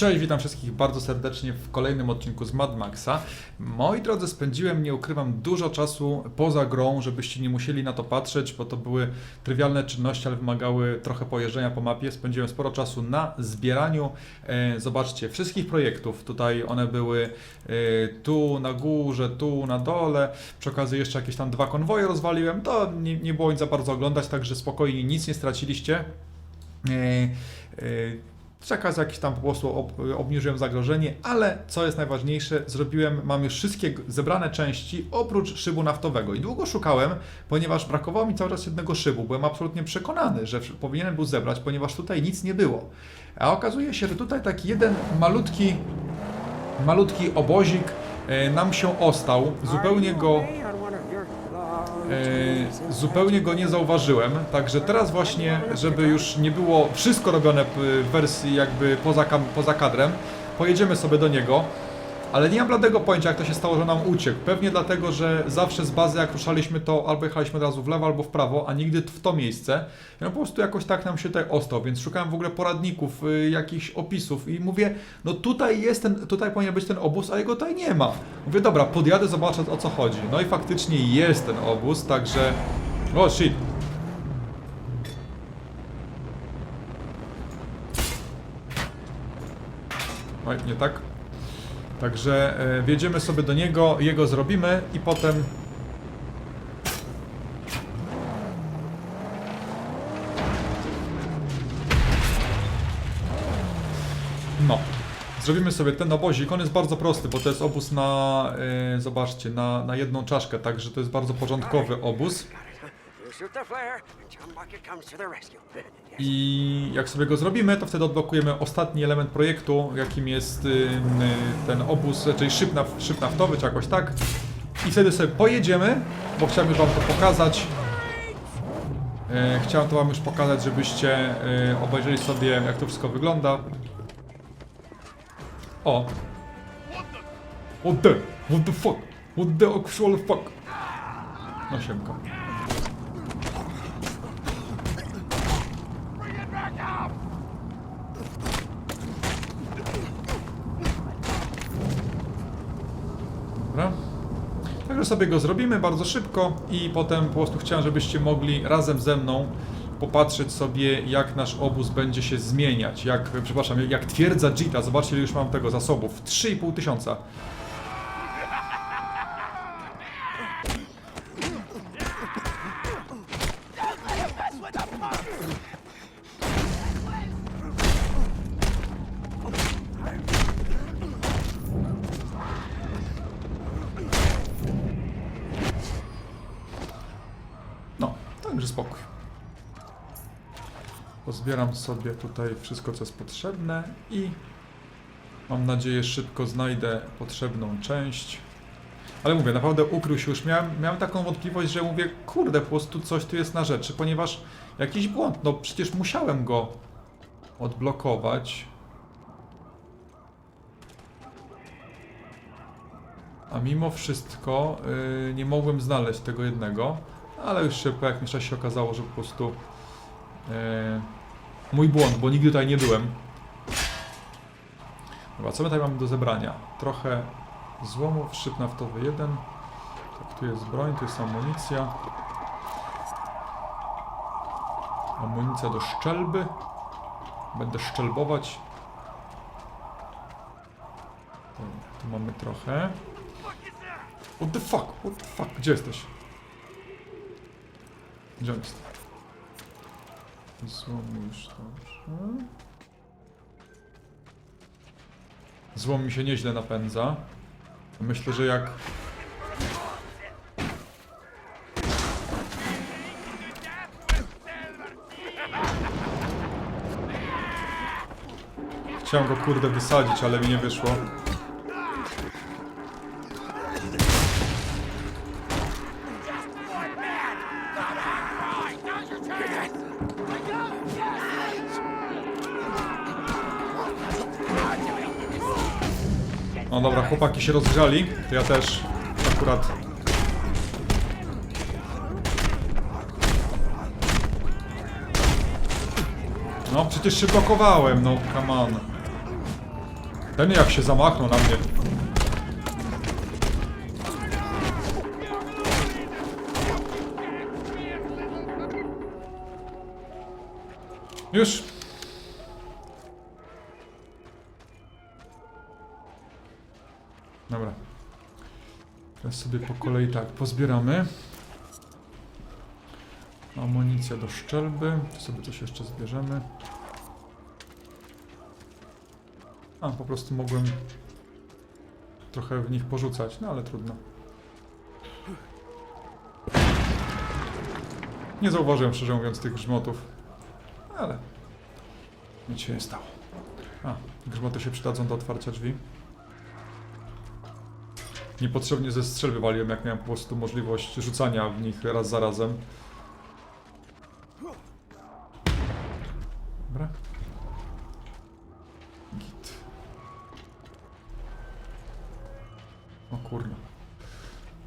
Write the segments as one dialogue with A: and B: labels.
A: Cześć, witam wszystkich bardzo serdecznie w kolejnym odcinku z Mad Maxa. Moi drodzy, spędziłem, nie ukrywam, dużo czasu poza grą, żebyście nie musieli na to patrzeć, bo to były trywialne czynności, ale wymagały trochę pojeżdżenia po mapie. Spędziłem sporo czasu na zbieraniu, e, zobaczcie, wszystkich projektów. Tutaj one były e, tu na górze, tu na dole. Przy okazji jeszcze jakieś tam dwa konwoje rozwaliłem. To nie, nie było nic za bardzo oglądać, także spokojnie, nic nie straciliście. Czeka za jakiś tam po prostu ob, obniżyłem zagrożenie, ale co jest najważniejsze, zrobiłem, mam już wszystkie zebrane części oprócz szybu naftowego i długo szukałem, ponieważ brakowało mi cały czas jednego szybu. Byłem absolutnie przekonany, że powinienem był zebrać, ponieważ tutaj nic nie było. A okazuje się, że tutaj taki jeden malutki, malutki obozik e, nam się ostał, zupełnie go zupełnie go nie zauważyłem, także teraz właśnie, żeby już nie było wszystko robione w wersji jakby poza, poza kadrem, pojedziemy sobie do niego, ale nie mam bladego pojęcia jak to się stało, że nam uciekł. Pewnie dlatego, że zawsze z bazy jak ruszaliśmy to albo jechaliśmy od razu w lewo albo w prawo, a nigdy w to miejsce. No po prostu jakoś tak nam się tutaj ostał, więc szukałem w ogóle poradników, y, jakichś opisów i mówię, no tutaj jest ten, tutaj powinien być ten obóz, a jego tutaj nie ma. Mówię, dobra, podjadę, zobaczę o co chodzi. No i faktycznie jest ten obóz, także... O, shit. Oj, nie tak. Także e, wjedziemy sobie do niego, jego zrobimy i potem... No. Zrobimy sobie ten obozik. On jest bardzo prosty, bo to jest obóz na, e, zobaczcie, na, na jedną czaszkę, także to jest bardzo porządkowy obóz. I jak sobie go zrobimy, to wtedy odblokujemy ostatni element projektu, jakim jest ten obóz, czyli szyb, naf szyb naftowy, czy jakoś tak. I wtedy sobie pojedziemy, bo chciałem już Wam to pokazać. E, chciałem to Wam już pokazać, żebyście e, obejrzeli sobie, jak to wszystko wygląda. O! What the? What the fuck? What the actual fuck? No siemka. Dobra. Także sobie go zrobimy bardzo szybko i potem po prostu chciałem, żebyście mogli razem ze mną popatrzeć sobie, jak nasz obóz będzie się zmieniać. Jak, przepraszam, jak twierdza Jita. Zobaczcie, już mam tego zasobów. 3,5 tysiąca. Pozbieram sobie tutaj wszystko, co jest potrzebne i mam nadzieję szybko znajdę potrzebną część. Ale mówię, naprawdę ukrył się już. Miałem, miałem taką wątpliwość, że mówię, kurde, po prostu coś tu jest na rzeczy, ponieważ jakiś błąd, no przecież musiałem go odblokować. A mimo wszystko yy, nie mogłem znaleźć tego jednego, ale już się po jakimś czasie okazało, że po prostu yy, mój błąd, bo nigdy tutaj nie byłem. Dobra, co my tutaj mamy do zebrania? Trochę złomów, szyb naftowy 1. Tak, tu jest broń, tu jest amunicja. Amunicja do szczelby. Będę szczelbować. Tu mamy trochę. What the fuck? What the fuck? Gdzie jesteś? Gdzie jest? Złom już dobrze. Złom mi się nieźle napędza. Myślę, że jak... Chciałem go kurde wysadzić, ale mi nie wyszło. Chłopaki się rozgrzali, to ja też akurat... No przecież się blokowałem, no come on. Ten jak się zamachnął na mnie. Już. Dobra. Teraz sobie po kolei tak pozbieramy. Amunicja do szczelby. Tu sobie coś jeszcze zbierzemy. A, po prostu mogłem trochę w nich porzucać, no ale trudno. Nie zauważyłem, szczerze mówiąc, tych grzmotów. Ale nic się nie stało. A, grzmoty się przydadzą do otwarcia drzwi. Niepotrzebnie ze waliłem, jak miałem po prostu możliwość rzucania w nich raz za razem. Dobra. Git. O kurno.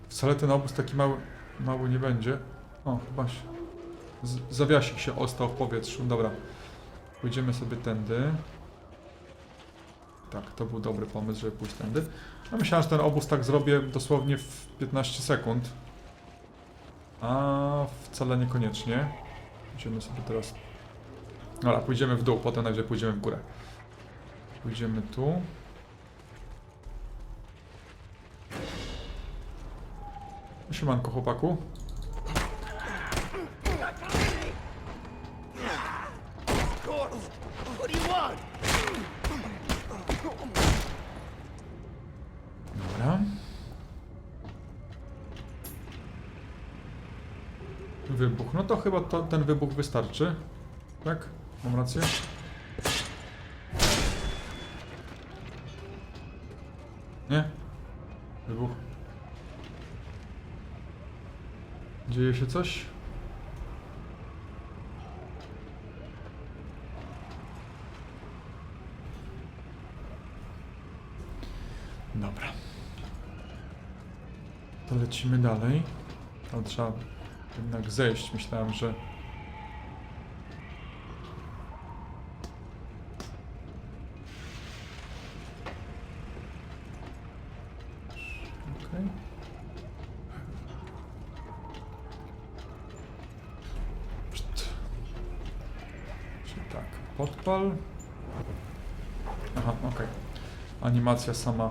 A: Wcale ten obóz taki mały, mały nie będzie. O, chyba się... Z, zawiasik się ostał w powietrzu. Dobra. Pójdziemy sobie tędy. Tak, to był dobry pomysł, żeby pójść tędy. Ja myślałem, że ten obóz tak zrobię dosłownie w 15 sekund. A wcale niekoniecznie. Idziemy sobie teraz... Dobra, pójdziemy w dół, potem najwyżej pójdziemy w górę. Pójdziemy tu. Siemanko chłopaku. To ten wybuch wystarczy. Tak? Mam rację? Nie? Wybuch. Dzieje się coś? Dobra. To lecimy dalej. Tam trzeba jednak zejść. Myślałem, że... Czyli tak, podpal. Aha, okej. Animacja sama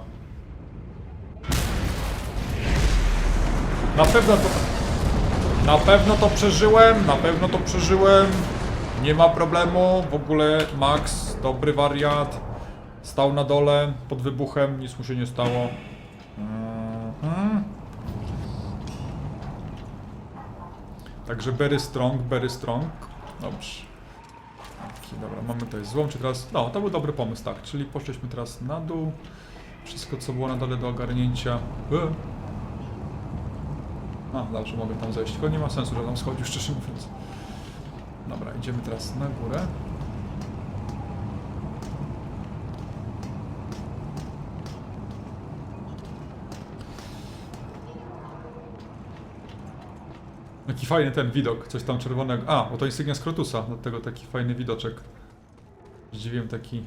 A: Na pewno to... Na pewno to przeżyłem, na pewno to przeżyłem. Nie ma problemu, w ogóle Max, dobry wariat. Stał na dole, pod wybuchem, nic mu się nie stało. Mhm. Także very strong, very strong. Dobrze. Taki, dobra, mamy tutaj złom, czy teraz... No, to był dobry pomysł, tak. Czyli poszliśmy teraz na dół. Wszystko, co było na dole do ogarnięcia. E. A, dobrze, mogę tam zejść, tylko nie ma sensu, że tam schodził, szczerze mówiąc. Dobra, idziemy teraz na górę. Jaki fajny ten widok, coś tam czerwonego. A, bo to insygnia Skrotusa, dlatego taki fajny widoczek. Zdziwiłem taki...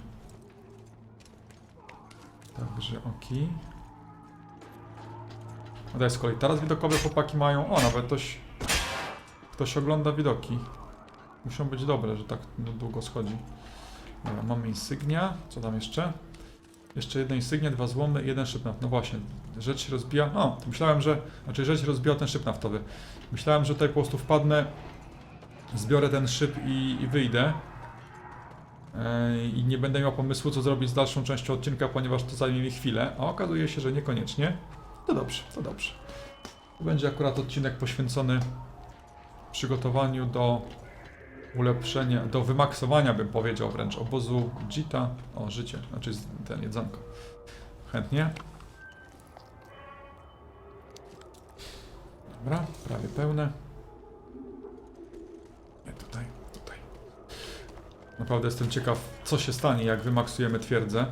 A: Także oki. A jest z kolei teraz widokowe chłopaki mają. O, nawet ktoś. Ktoś ogląda widoki. Muszą być dobre, że tak długo schodzi. Dobra, mamy insygnia. Co tam jeszcze? Jeszcze jedna insygnia, dwa złomy, jeden szyb. No właśnie, rzecz się rozbija. O, myślałem, że. Znaczy, rzecz rozbija ten szyb naftowy. Myślałem, że tutaj po prostu wpadnę, zbiorę ten szyb i, i wyjdę. Ej, I nie będę miał pomysłu, co zrobić z dalszą częścią odcinka, ponieważ to zajmie mi chwilę. A okazuje się, że niekoniecznie. To dobrze, to dobrze. To będzie akurat odcinek poświęcony przygotowaniu do ulepszenia, do wymaksowania, bym powiedział wręcz, obozu Jita. O, życie, znaczy ten jedzonko. Chętnie. Dobra, prawie pełne. Nie, tutaj, tutaj. Naprawdę jestem ciekaw, co się stanie, jak wymaksujemy twierdzę.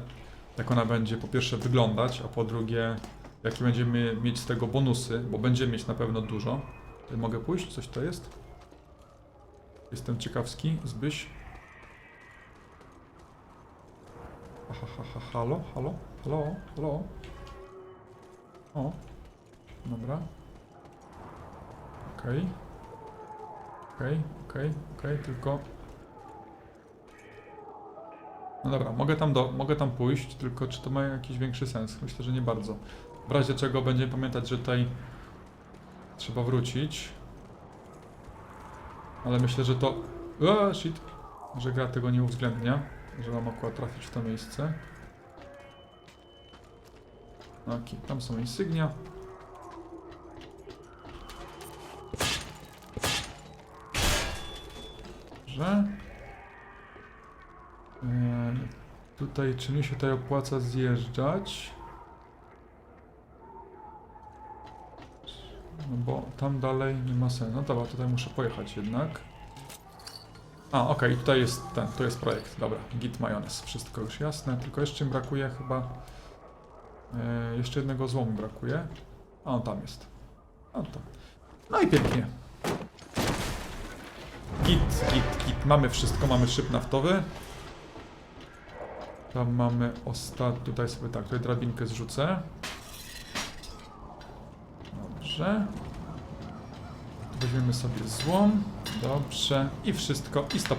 A: Jak ona będzie po pierwsze wyglądać, a po drugie jakie będziemy mieć z tego bonusy, bo będziemy mieć na pewno dużo. Tutaj mogę pójść? Coś to jest? Jestem ciekawski. Zbyś. Ha, ha, ha, halo, halo, halo, halo. O, dobra. Okej. Okej, okej, okej, tylko... No dobra, mogę tam, do, mogę tam pójść, tylko czy to ma jakiś większy sens? Myślę, że nie bardzo. W razie czego będziemy pamiętać, że tutaj trzeba wrócić. Ale myślę, że to... O, shit. Że gra tego nie uwzględnia, że mam akurat trafić w to miejsce. Okej, tam są insygnia. Dobrze. Tutaj, czy mi się tutaj opłaca zjeżdżać? No bo tam dalej nie ma sensu. No dobra, tutaj muszę pojechać jednak. A, okej, tutaj jest ten, to jest projekt. Dobra, git majonez, wszystko już jasne. Tylko jeszcze mi brakuje chyba... E, jeszcze jednego złomu brakuje. A on tam jest. A to. No i pięknie. Git, git, git. Mamy wszystko, mamy szyb naftowy. Tam mamy ostatni, tutaj sobie tak, tutaj drabinkę zrzucę. Dobrze. Weźmiemy sobie złom. Dobrze. I wszystko, i 100%.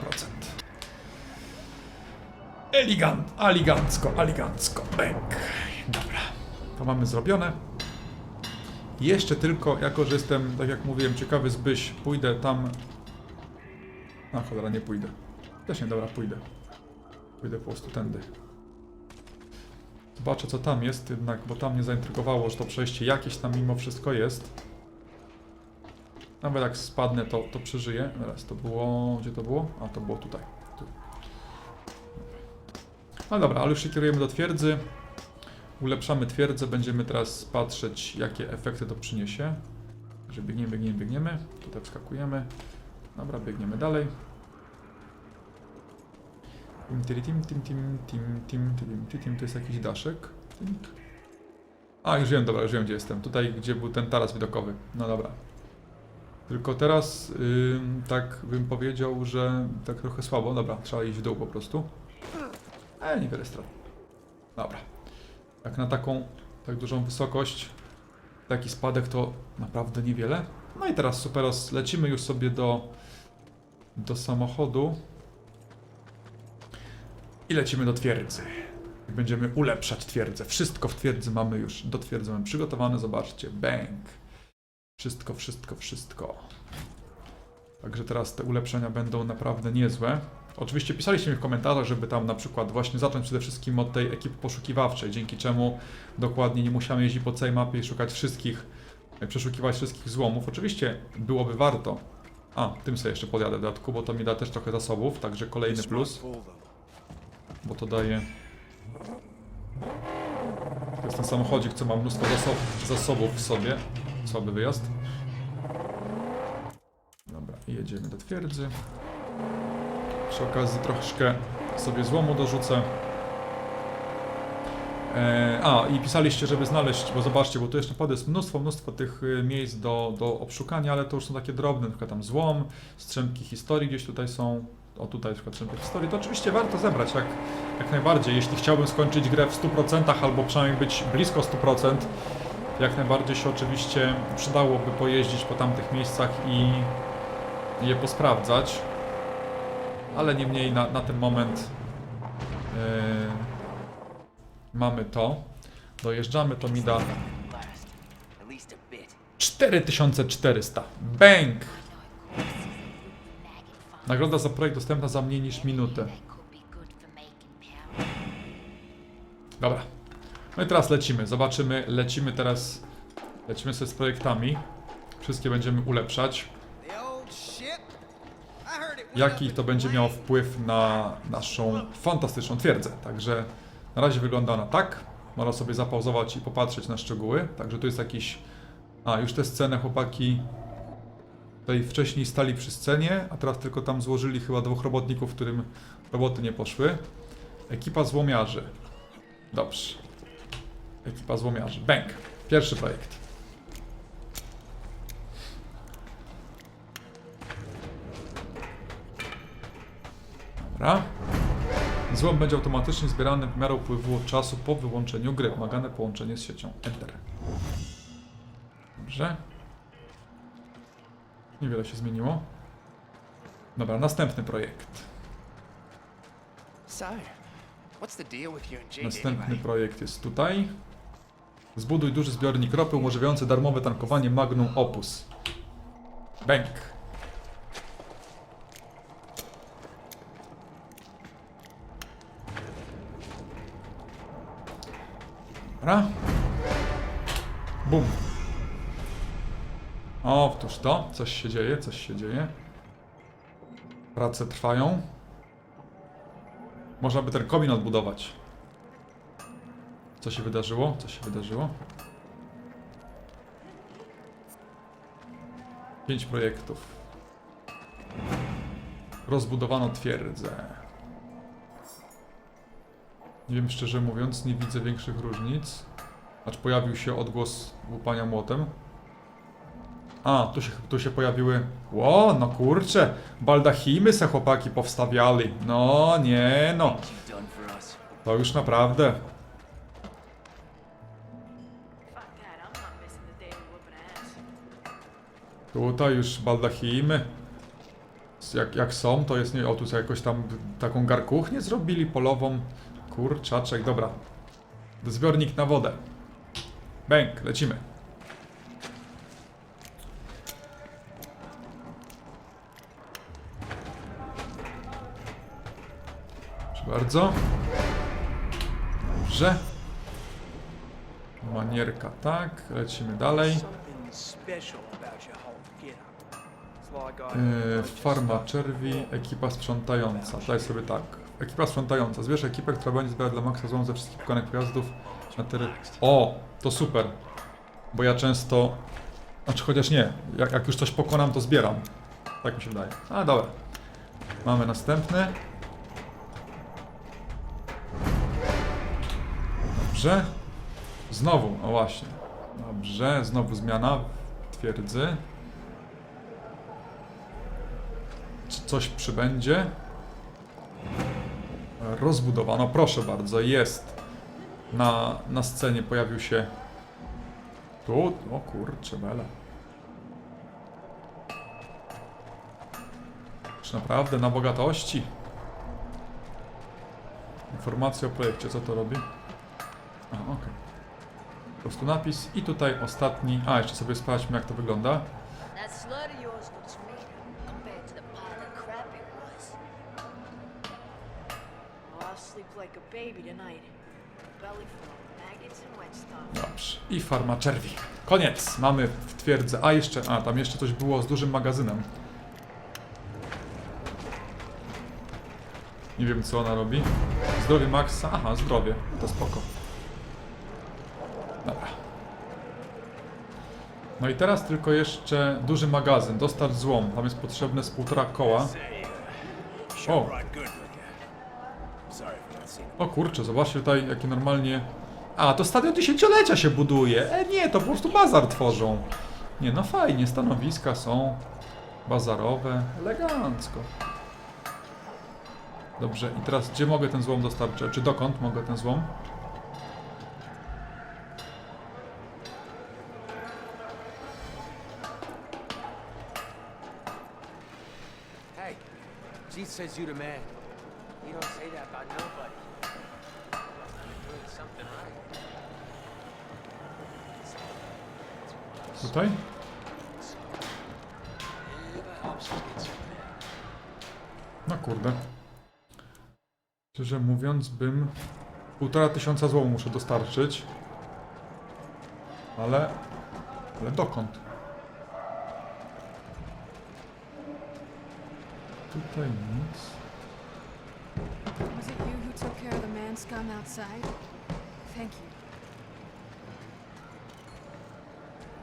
A: Elegant, aligancko, aligancko. Bęk. Dobra. To mamy zrobione. Jeszcze tylko, jako że jestem, tak jak mówiłem, ciekawy zbyś, pójdę tam... A cholera, nie pójdę. Też nie, dobra, pójdę. Pójdę po prostu tędy. Zobaczę co tam jest jednak, bo tam mnie zaintrygowało, że to przejście jakieś tam mimo wszystko jest. Nawet jak spadnę, to, to przeżyję. Teraz to było... Gdzie to było? A, to było tutaj. Tu. No dobra, ale już się kierujemy do twierdzy. Ulepszamy twierdzę, będziemy teraz patrzeć, jakie efekty to przyniesie. Że biegniemy, biegniemy, biegniemy. Tutaj wskakujemy. Dobra, biegniemy dalej. Tim, tim, tim, tim, tim, tim, tim, tim, tim, to jest jakiś daszek. Tink. A, już wiem, dobra, już wiem gdzie jestem. Tutaj, gdzie był ten taras widokowy. No dobra. Tylko teraz, ym, tak bym powiedział, że tak trochę słabo. Dobra, trzeba iść w dół po prostu. Ale niewiele strat. Dobra. Jak na taką, tak dużą wysokość, taki spadek to naprawdę niewiele. No i teraz superos, lecimy już sobie do, do samochodu. I lecimy do twierdzy. Będziemy ulepszać twierdzę. Wszystko w twierdzy mamy już do twierdzy mamy przygotowane. Zobaczcie, bang. Wszystko, wszystko, wszystko. Także teraz te ulepszenia będą naprawdę niezłe. Oczywiście pisaliście mi w komentarzach, żeby tam na przykład właśnie zacząć przede wszystkim od tej ekipy poszukiwawczej, dzięki czemu dokładnie nie musiałem jeździć po całej mapie i szukać wszystkich, e, przeszukiwać wszystkich złomów. Oczywiście byłoby warto. A, tym sobie jeszcze podjadę w dodatku, bo to mi da też trochę zasobów, także kolejny plus bo to daje. To jest ten samochodzik, co ma mnóstwo zasob zasobów w sobie. Słaby wyjazd. Dobra, jedziemy do twierdzy. Przy okazji troszkę sobie złomu dorzucę. E, a, i pisaliście, żeby znaleźć, bo zobaczcie, bo tu jeszcze naprawdę jest mnóstwo, mnóstwo tych y, miejsc do, do obszukania, ale to już są takie drobne, na tam złom, strzępki historii gdzieś tutaj są. O, tutaj na przykład historii. To oczywiście warto zebrać, jak, jak najbardziej. Jeśli chciałbym skończyć grę w 100% albo przynajmniej być blisko 100%, to jak najbardziej się oczywiście przydałoby pojeździć po tamtych miejscach i je posprawdzać. Ale niemniej na, na ten moment yy, mamy to. Dojeżdżamy, to mi da
B: At least a bit.
A: 4400. Bang! Nagroda za projekt dostępna za mniej niż minutę. Dobra. No i teraz lecimy. Zobaczymy. Lecimy teraz. Lecimy sobie z projektami. Wszystkie będziemy ulepszać. Jaki to będzie miało wpływ na naszą fantastyczną twierdzę. Także na razie wygląda ona tak. Można sobie zapauzować i popatrzeć na szczegóły. Także tu jest jakiś. A, już tę scenę chłopaki tutaj wcześniej stali przy scenie, a teraz tylko tam złożyli chyba dwóch robotników, którym roboty nie poszły. Ekipa złomiarzy. Dobrze. Ekipa złomiarzy. Bęk. Pierwszy projekt. Dobra. Złom będzie automatycznie zbierany w miarę upływu czasu po wyłączeniu gry. Wymagane połączenie z siecią. Enter. Dobrze. Niewiele się zmieniło. Dobra, następny projekt. Następny projekt jest tutaj. Zbuduj duży zbiornik ropy umożliwiający darmowe tankowanie Magnum Opus. Bęk. Dobra. Bum. O, otóż to. Coś się dzieje, coś się dzieje. Prace trwają. Można by ten komin odbudować. Co się wydarzyło? Co się wydarzyło? Pięć projektów. Rozbudowano twierdzę. Nie wiem, szczerze mówiąc, nie widzę większych różnic. Acz pojawił się odgłos łupania młotem. A, tu się, tu się pojawiły... Ło, no kurczę, baldachimy se chłopaki powstawiali. No, nie no. To już naprawdę. Tutaj już baldachimy. Jak, jak są, to jest nie. O, tu sobie jakoś tam taką garkuchnię zrobili polową. Kurczaczek, dobra. Zbiornik na wodę. Bęk, lecimy. Proszę bardzo. Dobrze. Manierka, tak. Lecimy dalej. Yy, farma czerwi, ekipa sprzątająca. Daj sobie tak. Ekipa sprzątająca. Zbierz ekipę, która będzie zbierać dla maksa złom ze wszystkich pokonanych pojazdów na. O, to super. Bo ja często. Znaczy, chociaż nie. Jak, jak już coś pokonam, to zbieram. Tak mi się wydaje. A, dobra. Mamy następny. Dobrze. Znowu, o właśnie. Dobrze, znowu zmiana twierdzy. Czy coś przybędzie? Rozbudowano, proszę bardzo, jest. Na, na scenie pojawił się. Tu, o kurczę, bele. Czy naprawdę na bogatości? Informacja o projekcie, co to robi? A, okej. Po prostu napis i tutaj ostatni. A, jeszcze sobie sprawdźmy jak to wygląda. Dobrze. I farma czerwi. Koniec. Mamy w twierdzy. A jeszcze, a tam jeszcze coś było z dużym magazynem. Nie wiem co ona robi. Zdrowie Maxa. Aha, zdrowie. To spoko. Dobra. No i teraz tylko jeszcze duży magazyn. Dostarcz złom. Tam jest potrzebne z półtora koła. O, o kurczę, zobaczcie tutaj jakie normalnie... A, to stadion tysięciolecia się buduje. E, nie, to po prostu bazar tworzą. Nie, no fajnie, stanowiska są bazarowe, elegancko. Dobrze, i teraz gdzie mogę ten złom dostarczyć? Czy dokąd mogę ten złom?
C: Hey, Jeet says you the man. He don't say that about nobody.
A: Tutaj? No kurde. Szczerze mówiąc, bym półtora tysiąca złomu muszę dostarczyć. Ale... Ale dokąd? Tutaj nic.
D: Was it you who took care of the outside? Thank you.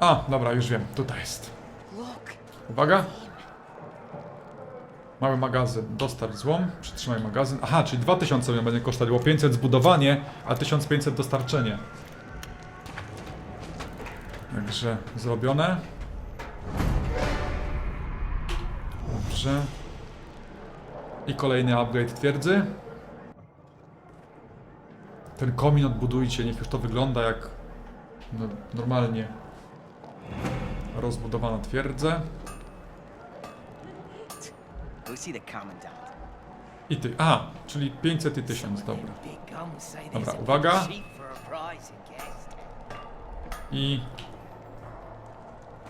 A: A, dobra, już wiem. Tutaj jest. Uwaga. Mały magazyn. Dostarcz złom. Przytrzymaj magazyn. Aha, czyli 2000 mnie będzie kosztowało 500 zbudowanie, a 1500 dostarczenie. Także zrobione. Dobrze. I kolejny upgrade twierdzy. ten komin odbudujcie, niech już to wygląda jak no, normalnie rozbudowana twierdza. I ty, a, czyli 500 i 1000, dobra. Dobra, uwaga. i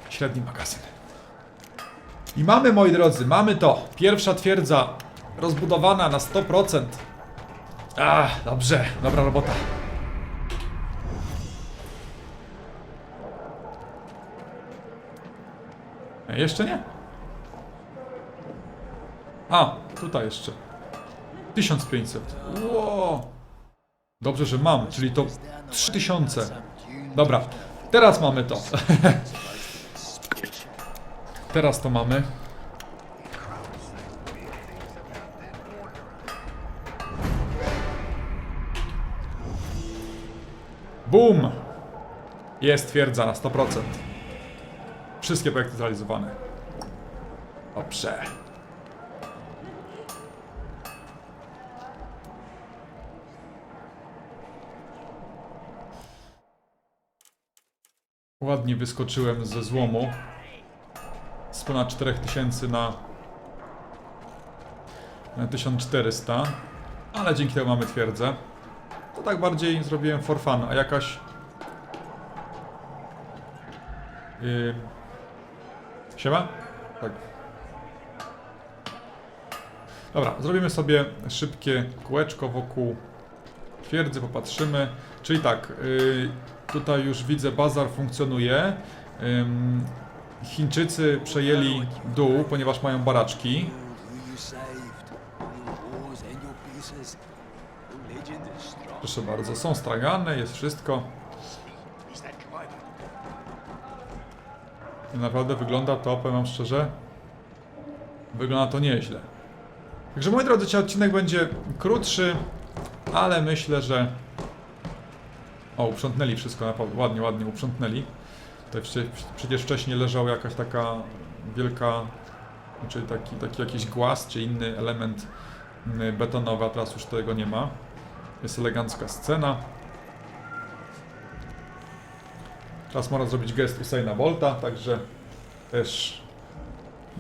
A: średni magazyn. I mamy, moi drodzy, mamy to. Pierwsza twierdza rozbudowana na 100%. A, dobrze, dobra robota. Jeszcze nie? A, tutaj jeszcze. 1500. Ło! Dobrze, że mam, czyli to 3000. Dobra, teraz mamy to. teraz to mamy. Boom! Jest twierdza na 100%. Wszystkie projekty zrealizowane. Dobrze. Ładnie wyskoczyłem ze złomu. Z ponad 4000 na, na 1400. Ale dzięki temu mamy twierdzę. To tak bardziej zrobiłem for fun, a jakaś... Yy... Siema? Tak. Dobra, zrobimy sobie szybkie kółeczko wokół twierdzy, popatrzymy. Czyli tak, yy, tutaj już widzę, bazar funkcjonuje. Chińczycy przejęli dół, ponieważ mają baraczki. Proszę bardzo, są stragane, jest wszystko. Naprawdę wygląda to, powiem wam szczerze, wygląda to nieźle. Także moi drodzy, dzisiaj odcinek będzie krótszy, ale myślę, że... O, uprzątnęli wszystko, naprawdę ładnie, ładnie uprzątnęli. Tutaj przecież wcześniej leżała jakaś taka wielka, czy taki, taki jakiś głaz, czy inny element mm, betonowy, a teraz już tego nie ma. Jest elegancka scena. Teraz można zrobić gest Usaina Bolta, także też,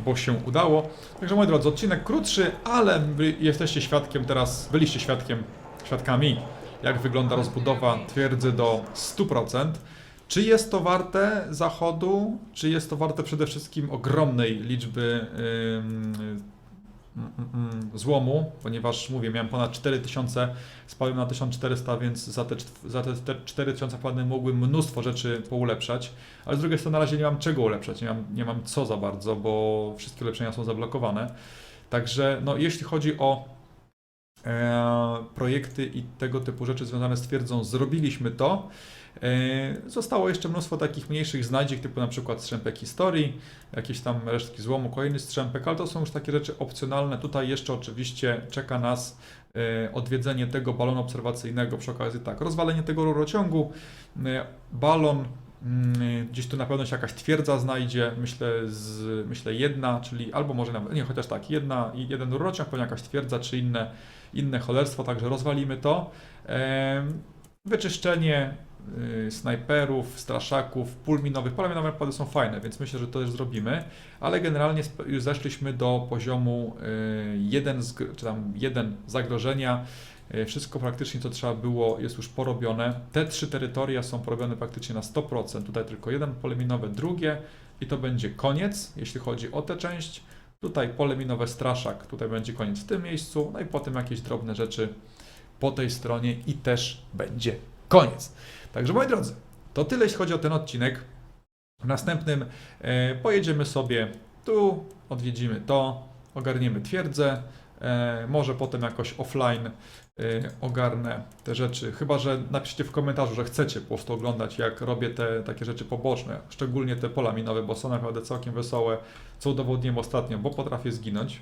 A: bo się udało. Także moi drodzy, odcinek krótszy, ale jesteście świadkiem teraz, byliście świadkiem, świadkami, jak wygląda rozbudowa twierdzy do 100%. Czy jest to warte zachodu, czy jest to warte przede wszystkim ogromnej liczby mm, złomu, ponieważ mówię, miałem ponad 4000, spadłem na 1400, więc za te, za te, te 4000 wpadłem mógłbym mnóstwo rzeczy poulepszać, ale z drugiej strony na razie nie mam czego ulepszać, nie mam, nie mam co za bardzo, bo wszystkie ulepszenia są zablokowane. Także no, jeśli chodzi o e, projekty i tego typu rzeczy związane z twierdzą, zrobiliśmy to. E, Zostało jeszcze mnóstwo takich mniejszych znajdziek, typu na przykład strzępek historii, jakieś tam resztki złomu, kolejny strzępek, ale to są już takie rzeczy opcjonalne. Tutaj jeszcze oczywiście czeka nas e, odwiedzenie tego balonu obserwacyjnego, przy okazji tak, rozwalenie tego rurociągu, e, balon, mm, gdzieś tu na pewno się jakaś twierdza znajdzie, myślę, z, myślę jedna, czyli albo może nawet, nie, chociaż tak, jedna jeden rurociąg, pewnie jakaś twierdza, czy inne, inne cholerstwo, także rozwalimy to. Wyczyszczenie y, snajperów, straszaków, pól minowych. Pola minowe są fajne, więc myślę, że to też zrobimy, ale generalnie już zeszliśmy do poziomu 1, czy tam 1 zagrożenia. Y, Wszystko praktycznie, co trzeba było, jest już porobione. Te trzy terytoria są porobione praktycznie na 100%. Tutaj tylko jeden pole minowe, drugie i to będzie koniec, jeśli chodzi o tę część. Tutaj pole minowe straszak, tutaj będzie koniec w tym miejscu, no i potem jakieś drobne rzeczy po tej stronie i też będzie koniec. Także moi drodzy, to tyle jeśli chodzi o ten odcinek. W następnym e, pojedziemy sobie tu, odwiedzimy to, ogarniemy twierdzę, e, może potem jakoś offline ogarnę te rzeczy, chyba że napiszcie w komentarzu, że chcecie po prostu oglądać jak robię te takie rzeczy poboczne, szczególnie te pola minowe, bo są naprawdę całkiem wesołe, co udowodniłem ostatnio, bo potrafię zginąć.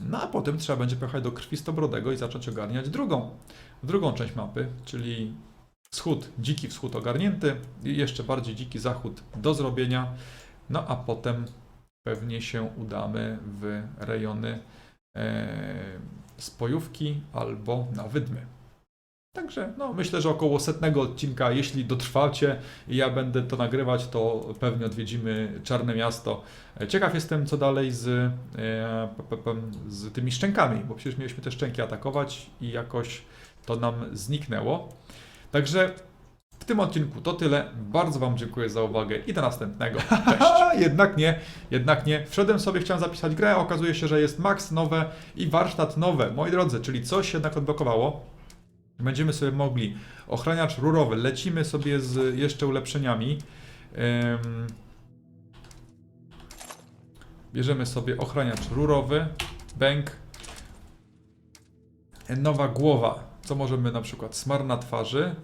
A: No a potem trzeba będzie pojechać do Krwistobrodego i zacząć ogarniać drugą, drugą część mapy, czyli wschód, dziki wschód ogarnięty i jeszcze bardziej dziki zachód do zrobienia. No a potem pewnie się udamy w rejony e, spojówki albo na wydmy. Także no, myślę, że około setnego odcinka, jeśli dotrwacie i ja będę to nagrywać, to pewnie odwiedzimy Czarne Miasto. E, Ciekaw jestem, co dalej z, e, z tymi szczękami, bo przecież mieliśmy te szczęki atakować i jakoś to nam zniknęło. Także w tym odcinku to tyle. Bardzo Wam dziękuję za uwagę i do następnego. Cześć. jednak nie, jednak nie. Wszedłem sobie, chciałem zapisać grę, okazuje się, że jest max nowe i warsztat nowe. Moi drodzy, czyli coś jednak odblokowało. Będziemy sobie mogli ochraniacz rurowy, lecimy sobie z jeszcze ulepszeniami. Ym, bierzemy sobie ochraniacz rurowy, bęk, nowa głowa. Co możemy na przykład? Smar na twarzy.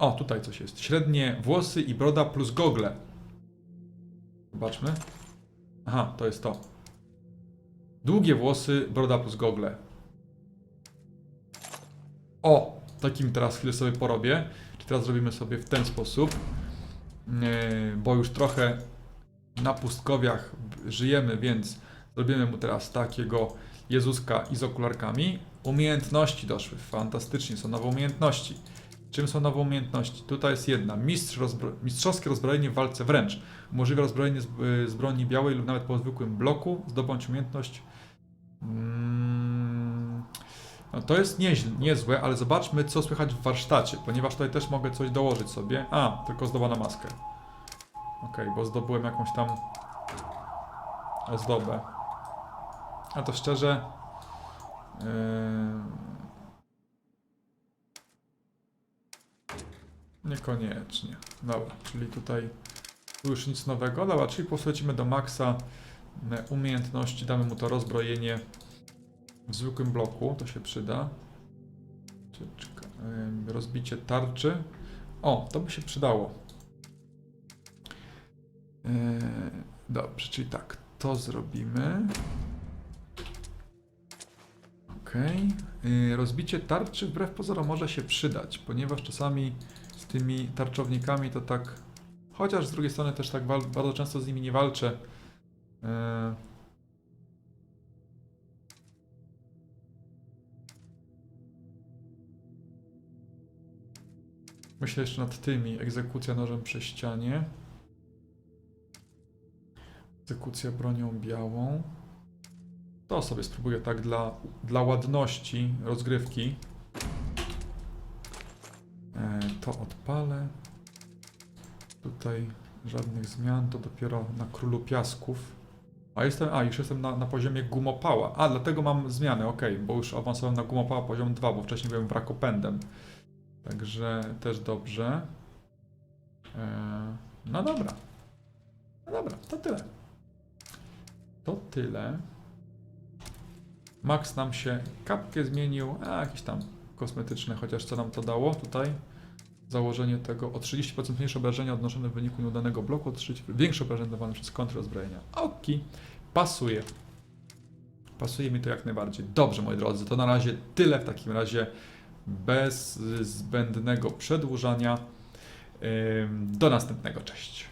A: O, tutaj coś jest. Średnie włosy i broda plus gogle. Zobaczmy. Aha, to jest to. Długie włosy, broda plus gogle. O! Takim teraz chwilę sobie porobię. Czy teraz zrobimy sobie w ten sposób. Yy, bo już trochę na pustkowiach żyjemy, więc zrobimy mu teraz takiego Jezuska i z okularkami. Umiejętności doszły. Fantastycznie, są nowe umiejętności. Czym są nowe umiejętności? Tutaj jest jedna. Mistrz rozbro... Mistrzowskie rozbrojenie w walce wręcz. Umożliwia rozbrojenie z, z broni białej lub nawet po zwykłym bloku. Zdobądź umiejętność. Mm, No to jest nieźle, niezłe, ale zobaczmy co słychać w warsztacie, ponieważ tutaj też mogę coś dołożyć sobie. A, tylko zdoba na maskę. Okej, bo zdobyłem jakąś tam ozdobę. A to szczerze... Yy... Niekoniecznie. Dobra, czyli tutaj tu już nic nowego. Dobra, czyli poslecimy do maksa e, umiejętności, damy mu to rozbrojenie w zwykłym bloku, to się przyda. Rozbicie tarczy. O, to by się przydało. Eee, Dobrze, czyli tak, to zrobimy. Okej. Yy, Rozbicie tarczy wbrew pozorom może się przydać, ponieważ czasami tymi tarczownikami to tak. Chociaż z drugiej strony też tak bardzo często z nimi nie walczę. Yy, Myślę jeszcze nad tymi. Egzekucja nożem przy ścianie. Egzekucja bronią białą. To sobie spróbuję tak dla, dla ładności rozgrywki. E, to odpalę. Tutaj żadnych zmian, to dopiero na królu piasków. A jestem, a już jestem na, na poziomie gumopała. A, dlatego mam zmianę, ok, bo już awansowałem na gumopała poziom 2, bo wcześniej byłem wrakopędem. Także też dobrze. E, no dobra. No dobra, to tyle. To tyle. Max nam się kapkę zmienił, a jakieś tam kosmetyczne, chociaż co nam to dało tutaj? Założenie tego o 30% mniejsze obrażenia odnoszone w wyniku nieudanego bloku, o 30% większe obrażenia dawane przez kontrrozbrojenia. Oki, pasuje. Pasuje mi to jak najbardziej. Dobrze, moi drodzy, to na razie tyle w takim razie bez zbędnego przedłużania. Do następnego, cześć.